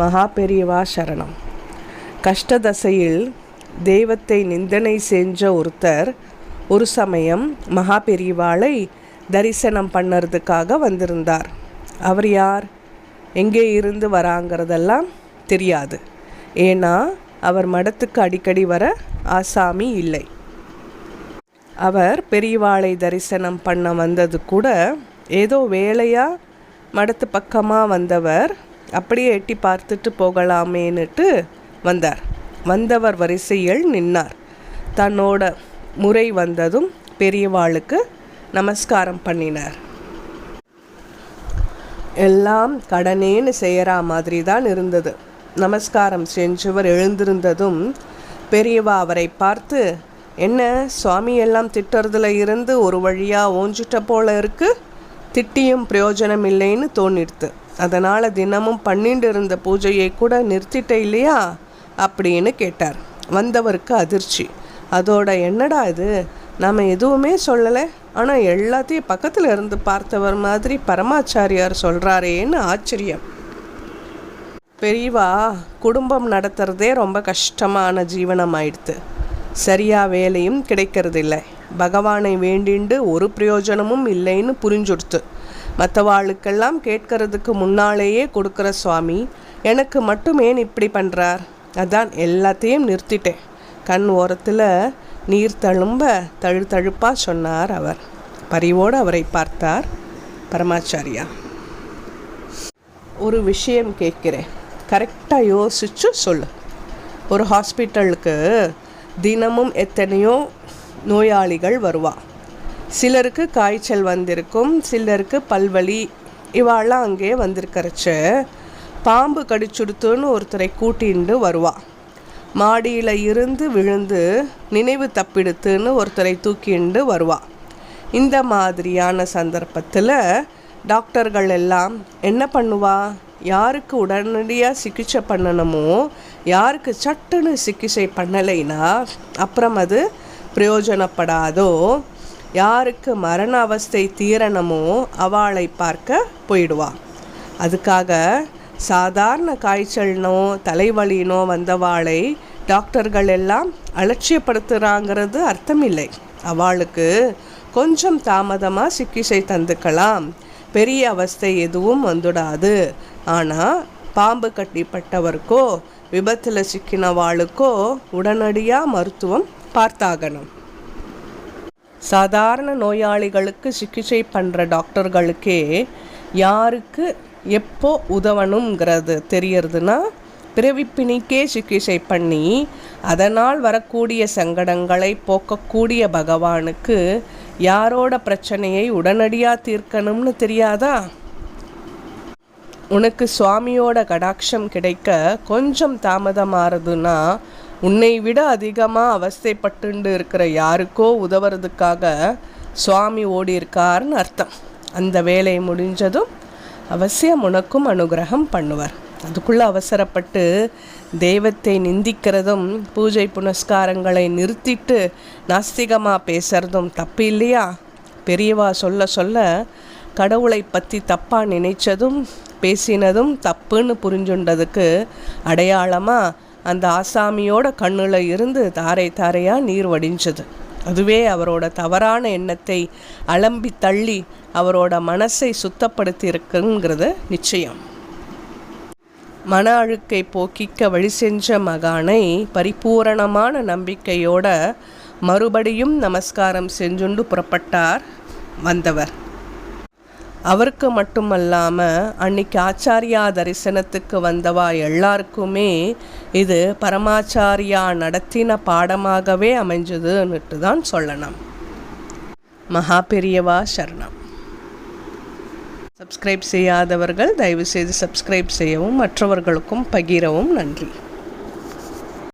மகா பெரியவா சரணம். கஷ்டதசையில் தெய்வத்தை நிந்தனை செஞ்ச ஒருத்தர் ஒரு சமயம் மகா பெரியவாளை தரிசனம் பண்ணுறதுக்காக வந்திருந்தார். அவர் யார்? எங்கே இருந்து வராங்கிறதெல்லாம் தெரியாது. ஏன்னா அவர் மடத்துக்கு அடிக்கடி வர ஆசாமி இல்லை. அவர் பெரியவாளை தரிசனம் பண்ண வந்தது கூட ஏதோ வேலையாக மடத்து பக்கமாக வந்தவர் அப்படியே எட்டி பார்த்துட்டு போகலாமேன்னுட்டு வந்தார். வந்தவர் வரிசையில் நின்னார். தன்னோட முறை வந்ததும் பெரியவாளுக்கு நமஸ்காரம் பண்ணினார். எல்லாம் கடனேன்னு செய்கிற மாதிரி தான் இருந்தது. நமஸ்காரம் செஞ்சவர் எழுந்திருந்ததும் பெரியவா அவரை பார்த்து என்ன சுவாமி எல்லாம் திட்டுறதுல இருந்து ஒரு வழியாக ஓஞ்சிட்ட போல இருக்கு? திட்டியும் பிரயோஜனம் இல்லைன்னு தோணிடுது அதனால் தினமும் பண்ணிட்டு இருந்த பூஜையை கூட நிறுத்திட்டே இல்லையா? அப்படின்னு கேட்டார். வந்தவருக்கு அதிர்ச்சி. அதோட என்னடா இது? நாம் எதுவுமே சொல்லலை. ஆனால் எல்லாத்தையும் பக்கத்தில் இருந்து பார்த்தவர் மாதிரி பரமாச்சாரியார் சொல்கிறாரேன்னு ஆச்சரியம். பெரியவா குடும்பம் நடத்துறதே ரொம்ப கஷ்டமான ஜீவனம் ஆயிடுது சரியாக வேலையும் கிடைக்கிறதில்லை. பகவானை வேண்டிண்டு ஒரு பிரயோஜனமும் இல்லைன்னு புரிஞ்சுடுத்து. மற்றவாளுக்கெல்லாம் கேட்கறதுக்கு முன்னாலேயே கொடுக்குற சுவாமி எனக்கு மட்டும் ஏன் இப்படி பண்ணுறார் அதான் எல்லாத்தையும் நிறுத்திட்டேன். கண் ஓரத்தில் நீர் தழும்ப தழு தழுப்பாக சொன்னார் அவர். பரிவோடு அவரை பார்த்தார் பரமாச்சாரியா. ஒரு விஷயம் கேட்குறேன். கரெக்டாக யோசிச்சு சொல்லு. ஒரு ஹாஸ்பிட்டலுக்கு தினமும் எத்தனையோ நோயாளிகள் வருவாள் சிலருக்கு காய்ச்சல் வந்திருக்கும் சிலருக்கு பல்வலி. இவாளெலாம் அங்கே வந்திருக்கிறச்ச. பாம்பு கடிச்சுடுத்துன்னு ஒருத்தரை கூட்டின்னு வருவா. மாடியில் இருந்து விழுந்து நினைவு தப்பிடுத்துன்னு ஒருத்தரை தூக்கிண்டு வருவா. இந்த மாதிரியான சந்தர்ப்பத்தில் டாக்டர்கள் எல்லாம் என்ன பண்ணுவா? யாருக்கு உடனடியாக சிகிச்சை பண்ணணுமோ யாருக்கு சட்டுன்னு சிகிச்சை பண்ணலைன்னா அப்புறம் அது பிரயோஜனப்படாதோ? யாருக்கு மரண அவஸ்தை தீரணுமோ அவளை பார்க்க போயிடுவா. அதுக்காக சாதாரண காய்ச்சல்னோ தலைவலினோ வந்தவாளை டாக்டர்கள் எல்லாம் அலட்சியப்படுத்துகிறாங்கிறது அர்த்தம் இல்லை அவளுக்கு கொஞ்சம் தாமதமாக சிகிச்சை தந்துக்கலாம். பெரிய அவஸ்தை எதுவும் வந்துடாது. ஆனால் பாம்பு கட்டிப்பட்டவருக்கோ விபத்தில் சிக்கினவாளுக்கோ உடனடியாக மருத்துவம் பார்த்தாகணும். சாதாரண நோயாளிகளுக்கு சிகிச்சை பண்ணுற டாக்டர்களுக்கே யாருக்கு எப்போ உதவணுங்கிறது தெரியறதுன்னா பிறவிப்பிணிக்கே சிகிச்சை பண்ணி அதனால் வரக்கூடிய சங்கடங்களை போக்கக்கூடிய பகவானுக்கு யாரோட பிரச்சனையை உடனடியாக தீர்க்கணும்னு தெரியாதா? உனக்கு சுவாமியோட கடாட்சம் கிடைக்க கொஞ்சம் தாமதமாகிறதுனா உன்னை விட அதிகமாக அவஸ்தைப்பட்டுண்டு இருக்கிற யாருக்கோ உதவுறதுக்காக சுவாமி ஓடி அர்த்தம். அந்த வேலை முடிஞ்சதும் அவசியம் உனக்கும் அனுகிரகம் பண்ணுவார். அதுக்குள்ளே அவசரப்பட்டு தெய்வத்தை நிந்திக்கிறதும் பூஜை புனஸ்காரங்களை நிறுத்திட்டு நாஸ்திகமாக பேசுறதும் தப்பு இல்லையா பெரியவா சொல்ல சொல்ல கடவுளை பற்றி தப்பாக நினைச்சதும் பேசினதும் தப்புன்னு புரிஞ்சுண்டதுக்கு அடையாளமாக அந்த ஆசாமியோட கண்ணில் இருந்து தாரை தாரையாக நீர் வடிஞ்சது. அதுவே அவரோட தவறான எண்ணத்தை அலம்பி தள்ளி அவரோட மனசை சுத்தப்படுத்தி இருக்குங்கிறது நிச்சயம். மன அழுக்கை போக்கிக்க வழி செஞ்ச மகானை பரிபூரணமான நம்பிக்கையோட மறுபடியும் நமஸ்காரம் செஞ்சுண்டு புறப்பட்டார் வந்தவர். அவருக்கு மட்டுமல்லாமல் அன்னைக்கு ஆச்சாரியா தரிசனத்துக்கு வந்தவா எல்லாருக்குமே இது பரமாச்சாரியா நடத்தின பாடமாகவே அமைஞ்சதுன்னுட்டு தான் சொல்லணும். மகா பெரியவா சரணம். சப்ஸ்கிரைப் செய்யாதவர்கள் தயவுசெய்து சப்ஸ்கிரைப் செய்யவும் மற்றவர்களுக்கும் பகிரவும் நன்றி.